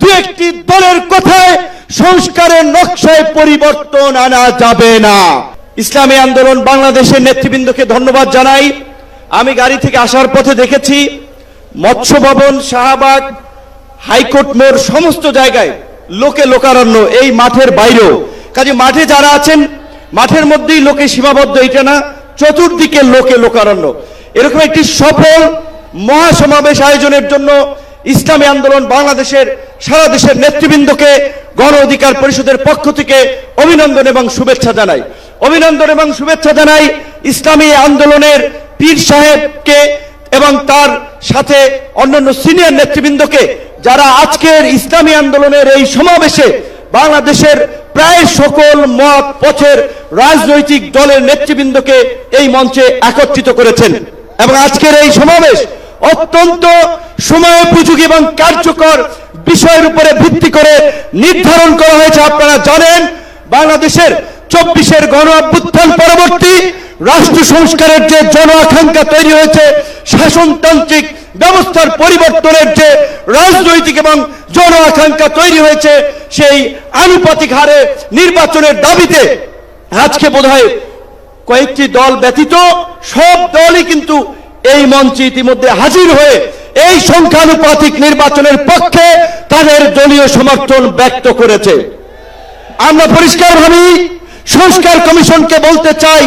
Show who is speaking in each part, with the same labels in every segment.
Speaker 1: দু একটি দলের কথায় সংস্কারের নকশায় পরিবর্তন আনা যাবে না। ইসলামী আন্দোলন বাংলাদেশের নেতৃবৃন্দকে ধন্যবাদ জানাই। আমি গাড়ি থেকে আসার পথে দেখেছি মৎস্য ভবন শাহবাগ, হাইকোর্ট মোড়, সমস্ত জায়গায় লোকে লোকারণ্য এই মাঠের বাইরেও। কাজে মাঠে যারা আছেন, মাঠের মধ্যেই লোকে সীমাবদ্ধ এটা না, চতুর্দিকে লোকে লোকারণ্য। এরকম একটি সফল মহাসমাবেশ আয়োজনের জন্য ইসলামী আন্দোলন বাংলাদেশের সারা দেশের নেতৃবৃন্দকে গণ অধিকার পরিষদের পক্ষ থেকে অভিনন্দন এবং শুভেচ্ছা জানাই। অভিনন্দন এবং শুভেচ্ছা জানাই ইসলামী আন্দোলনের পীর সাহেবকে এবং তার সাথে অন্যান্য সিনিয়র নেতৃবৃন্দকে যারা আজকের ইসলামী আন্দোলনের এই সমাবেশে বাংলাদেশের প্রায় সকল মত, পথের রাজনৈতিক দলের নেতৃবৃন্দকে এই মঞ্চে একত্রিত করেছেন। এবং আজকের এই সমাবেশ অত্যন্ত সময়োপযোগী এবং কার্যকর বিষয়ের উপরে ভিত্তি করে নির্ধারণ করা হয়েছে। আপনারা জানেন, বাংলাদেশের চব্বিশের গণ অভ্যুত্থান পরবর্তী রাষ্ট্র সংস্কারের যে জন আকাঙ্ক্ষা তৈরি হয়েছে, শাসনতান্ত্রিক ব্যবস্থার পরিবর্তনের যে রাজনৈতিক এবং জন আকাঙ্ক্ষা তৈরি হয়েছে, সেই আনুপাতিক হারে নির্বাচনের দাবিতে আজকে বোধহয় কয়েকটি দল ব্যতীত সব দলই কিন্তু এই মঞ্চে ইতিমধ্যে হাজির হয়ে এই সংখ্যানুপাতিক নির্বাচনের পক্ষে তাদের দলীয় সমর্থন ব্যক্ত করেছে। আমরা পরিষ্কার ভাবি সংস্কার কমিশনকে বলতে চাই,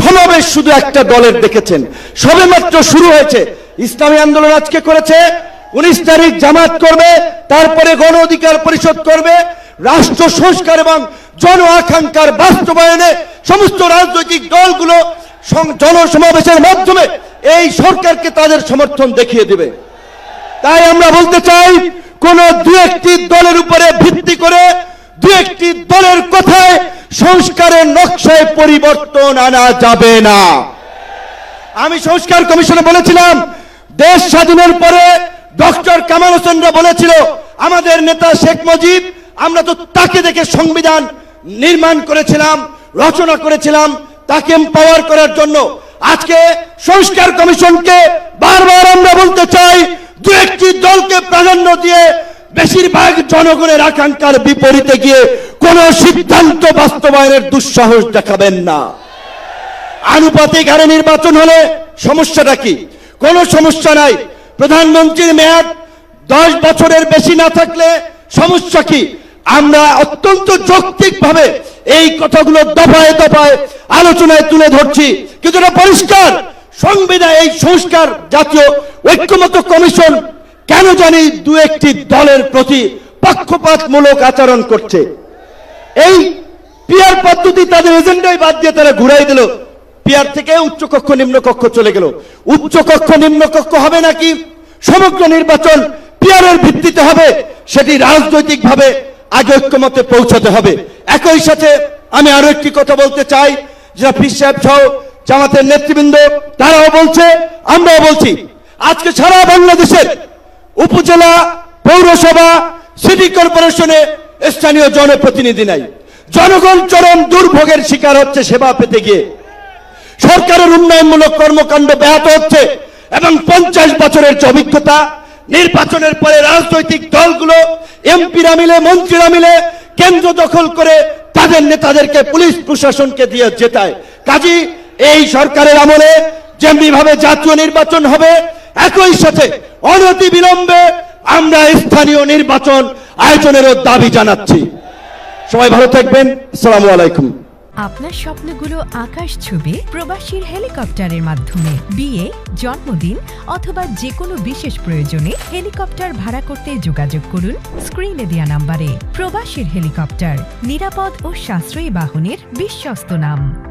Speaker 1: সমাবেশ শুধু একটা দলের দেখেছেন। সবেমাত্র শুরু হয়েছে। ইসলামী আন্দোলন আজকে করেছে, উনিশ তারিখ জামাত করবে, তারপরে গণ অধিকার পরিষদ করবে, রাষ্ট্র সংস্কার এবং জন আকাঙ্ক্ষার বাস্তবায়নে সমস্ত রাজনৈতিক দলগুলো জনসমাবেশের মাধ্যমে এই সরকারকে তাদের সমর্থন দেখিয়ে দেবে। তাই আমরা বলতে চাই, কোন দু একটি দলের উপরে ভিত্তি করে দু একটি দলের কথায় সংস্কারের নকশায় পরিবর্তন আনা যাবে না। আমি সংস্কার কমিশনে বলেছিলাম, দেশ স্বাধীনের পরে ডক্টর কামাল হোসেনরা বলেছিল, আমাদের নেতা শেখ মুজিব, আমরা তো তাকে দেখে সংবিধান নির্মাণ করেছিলাম, রচনা করেছিলাম, তাকে পাওয়ার করার জন্য। আজকে সংস্কার কমিশনকে বারবার আমরা বলতে চাই, দু একটি দলকে প্রাধান্য দিয়ে বেশিরভাগ জনগণের আকাঙ্ক্ষার বিপরীতে গিয়ে কোন সিদ্ধান্ত বাস্তবায়নের দুঃসাহস দেখাবেন না। আনুপাতিক হারে নির্বাচন হলে সমস্যাটা কি? কোনো সমস্যা নাই। প্রধানমন্ত্রীর মেয়াদ দশ বছরের বেশি না থাকলে সমস্যা কি? আমরা অত্যন্ত যৌক্তিকভাবে এই কথাগুলো দফায় দফায় আলোচনায় তুলে ধরছি। এটা পরিষ্কার। সংবিধান এই সংস্কার জাতীয় ঐক্যমত কমিশন কেন জানি দু একটি দলের প্রতি পক্ষপাতমূলক আচরণ করছে। এই পিয়ার পদ্ধতি তাদের এজেন্ডাই বাদ দিয়ে তারা ঘুরাই দিল। পিয়ার থেকে উচ্চ কক্ষ নিম্ন কক্ষ চলে গেল। উচ্চ কক্ষ নিম্ন কক্ষ হবে নাকি? সমগ্র নির্বাচন পিয়ারের ভিত্তিতে হবে, সেটি রাজনৈতিক ভাবে আগে ঐক্যমতে পৌঁছাতে হবে। একই সাথে আমি আরও একটি কথা বলতে চাই যারা পীর সাহেব সহ জামাতের নেতৃবৃন্দ, তারাও বলছে, আমরাও বলছি, আজকে সারা বাংলাদেশের উপজেলা পৌরসভা, সিটি কর্পোরেশনে স্থানীয় জনপ্রতিনিধি নাই। জনগণ চরম দুর্ভোগের শিকার হচ্ছে সেবা পেতে গিয়ে। সরকারের উন্নয়নমূলক কর্মকাণ্ড ব্যাহত হচ্ছে এবং পঞ্চাশ বছরের যে অভিজ্ঞতা, নির্বাচনের পরে রাজনৈতিক দলগুলো এমপিরা মিলে, মন্ত্রীরা মিলে কেন্দ্র দখল করে তাদের নেতাদেরকে, পুলিশ প্রশাসনকে দিয়ে জেতায়। কাজী এই সরকারের আমলে যেমনি ভাবে জাতীয় নির্বাচন হবে, একই সাথে অনতি বিলম্বে আমরা স্থানীয় নির্বাচন আয়োজনেরও দাবি জানাচ্ছি। সবাই ভালো থাকবেন। আসসালামু আলাইকুম।
Speaker 2: আপনার স্বপ্নগুলো আকাশ ছুবে প্রবাসীর হেলিকপ্টারের মাধ্যমে। বিয়ে, জন্মদিন অথবা যে কোনো বিশেষ প্রয়োজনে হেলিকপ্টার ভাড়া করতে যোগাযোগ করুন স্ক্রিনে দেওয়া নাম্বারে। প্রবাসীর হেলিকপ্টার, নিরাপদ ও সাশ্রয়ী বাহনের বিশ্বস্ত নাম।